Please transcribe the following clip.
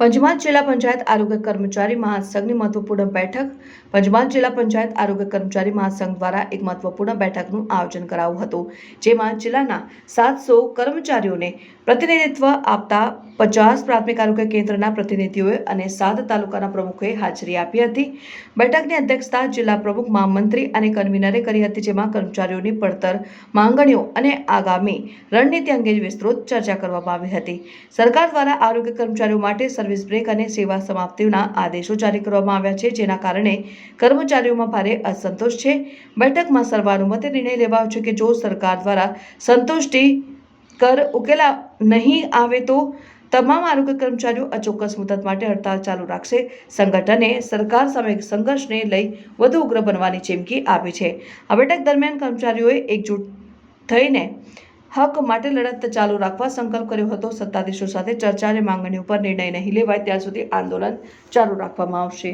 પંચમહાલ જિલ્લા પંચાયત આરોગ્ય કર્મચારી મહાસંઘની મહત્વપૂર્ણ બેઠક. પંચમહાલ જિલ્લા પંચાયત આરોગ્ય કર્મચારી મહાસંઘ દ્વારા એક મહત્વપૂર્ણ બેઠકનું આયોજન કરાયું હતું, જેમાં જિલ્લાના સાતસો કર્મચારીઓને પ્રતિનિધિત્વ આપતા પચાસ પ્રાથમિક આરોગ્ય કેન્દ્રના પ્રતિનિધિઓએ અને સાત તાલુકાના પ્રમુખોએ હાજરી આપી હતી. બેઠકની અધ્યક્ષતા જિલ્લા પ્રમુખ, મહામંત્રી અને કન્વીનરે કરી હતી, જેમાં કર્મચારીઓની પડતર માંગણીઓ અને આગામી રણનીતિ અંગે વિસ્તૃત ચર્ચા કરવામાં આવી હતી. સરકાર દ્વારા આરોગ્ય કર્મચારીઓ માટે સર્વિસ બ્રેક અને સેવા સમાપ્તિના આદેશો જારી કરવામાં આવ્યા છે, જેના કારણે કર્મચારીઓમાં ભારે અસંતોષ છે. બેઠકમાં સર્વાનુમતે નિર્ણય લેવાયો છે કે જો સરકાર દ્વારા સંતુષ્ટિ કર ઉકેલા નહીં આવે તો તમામ આરોગ્ય કર્મચારીઓ અચોક્કસ મુદત માટે હડતાળ ચાલુ રાખશે. સંગઠને સરકાર સામે સંઘર્ષને લઈ વધુ ઉગ્ર બનવાની ચીમકી આપી છે. આ બેઠક દરમિયાન કર્મચારીઓએ એકજૂટ થઈને હક માટે લડત ચાલુ રાખવા સંકલ્પ કર્યો હતો. સત્તાધીશો સાથે ચર્ચા અને માંગણી ઉપર નિર્ણય નહીં લેવાય, ત્યાં સુધી આંદોલન ચાલુ રાખવામાં આવશે.